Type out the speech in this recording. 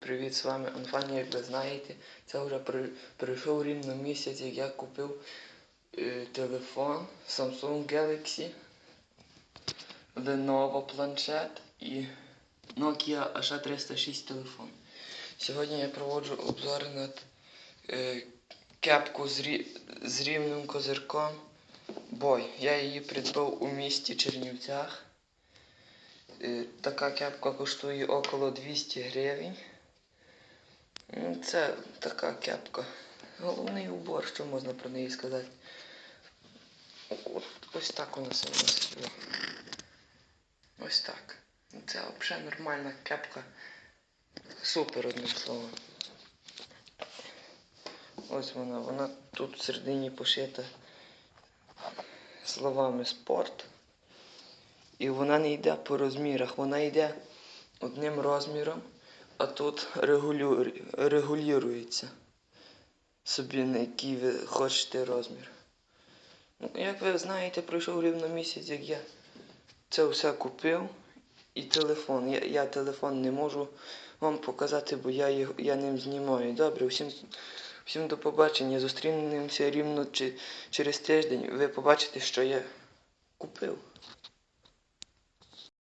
Привіт, з вами Анфані, як ви знаєте. Це вже при- пройшов рівно місяць, як я купив е, телефон Samsung Galaxy, Lenovo планшет і Nokia H306 телефон. Сьогодні я проводжу обзори на е, кепку з, рі- з рівним козирком Бой. Я її придбав у місті Чернівцях. Е, Така кепка коштує около 200 гривень. Ну, Це така кепка. Головний убор, що можна про неї сказати. От, ось так вона себе носить. Ось так. Це взагалі нормальна кепка. Супер, одним словом. Ось вона, вона тут всередині пошита словами спорт. І вона не йде по розмірах, вона йде одним розміром, а тут регулює, регулюється собі, на який ви хочете розмір. Ну, як ви знаєте, пройшов рівно місяць, як я це все купив. І телефон. Я, я телефон не можу вам показати, бо я, його, я ним знімаю. Добре, всім, всім до побачення. Зустрінемося рівно чи, через тиждень. Ви побачите, що я купив.